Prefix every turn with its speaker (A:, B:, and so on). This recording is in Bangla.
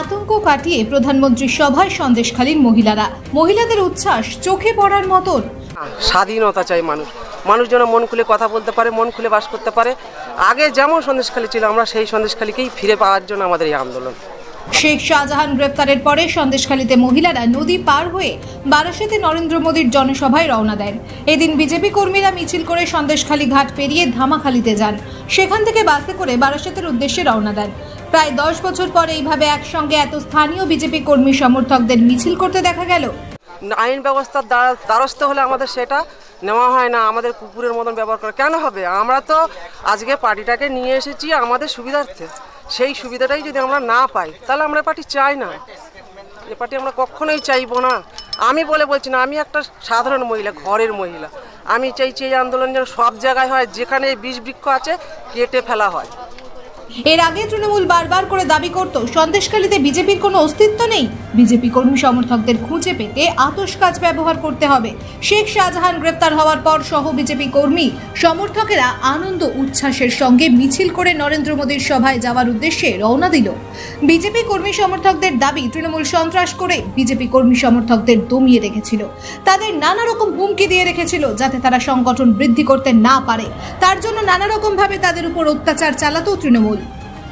A: আতঙ্ক কাটিয়ে প্রধানমন্ত্রী সভায় সন্দেশখালীর মহিলারা। মহিলাদের উচ্ছ্বাস চোখে পড়ার মতন।
B: স্বাধীনতা চাই মানুষ। মানুষ যেন মন খুলে কথা বলতে পারে, মন খুলে বাস করতে পারে। আগে যেমন সন্দেশখালী ছিল, আমরা সেই সন্দেশখালীকেই ফিরে পাওয়ার জন্য আমাদের এই আন্দোলন।
A: শেখ শাহজাহান গ্রেপ্তারের পরে সন্দেশখালীতে মহিলারা নদী পার হয়ে বারাসাতে নরেন্দ্র মোদীর জনসভায় রওনা দেন। এদিন বিজেপি কর্মীরা মিছিল করে সন্দেশখালী ঘাট পেরিয়ে ধামাখালীতে যান। সেখান থেকে বাসে করে বারাসাতের উদ্দেশ্যে রওনা দেন। প্রায় দশ বছর পর এইভাবে একসঙ্গে এত স্থানীয় বিজেপি কর্মী সমর্থকদের মিছিল করতে দেখা গেল।
B: আইন ব্যবস্থার দ্বারা- দ্বারস্থ হলে আমাদের সেটা নেওয়া হয় না, আমাদের কুকুরের মতন ব্যবহার করে। কেন হবে? আমরা তো আজকে পার্টিটাকে নিয়ে এসেছি আমাদের সুবিধার্থে। সেই সুবিধাটাই যদি আমরা না পাই, তাহলে আমরা পার্টি চাই না। এ পার্টি আমরা কখনোই চাইব না। আমি বলে বলছি না, আমি একটা সাধারণ মহিলা, ঘরের মহিলা। আমি চাইছি এই আন্দোলন যেন সব জায়গায় হয়, যেখানে বিষ বৃক্ষ আছে, কেটে ফেলা হয়।
A: এর আগে তৃণমূল বারবার করে দাবি করত, সন্দেশখালীতে বিজেপির কোনো অস্তিত্ব নেই। বিজেপি কর্মী সমর্থকদের খুঁজে পেতে আতস কাজ ব্যবহার করতে হবে। শেখ শাহজাহান গ্রেপ্তার হওয়ার পর সহ বিজেপি কর্মী, সমর্থকেরা আনন্দ উচ্ছ্বাসের সঙ্গে মিছিল করে নরেন্দ্র মোদীর সভায় যাওয়ার উদ্দেশ্যে রওনা দিল। বিজেপি কর্মী সমর্থকদের দাবি তৃণমূল সন্ত্রাস করে বিজেপি কর্মী সমর্থকদের দমিয়ে রেখেছিল। তাদের নানা রকম হুমকি দিয়ে রেখেছিল যাতে তারা সংগঠন বৃদ্ধি করতে না পারে। তার জন্য নানা রকম ভাবে তাদের উপর অত্যাচার চালাতো তৃণমূল।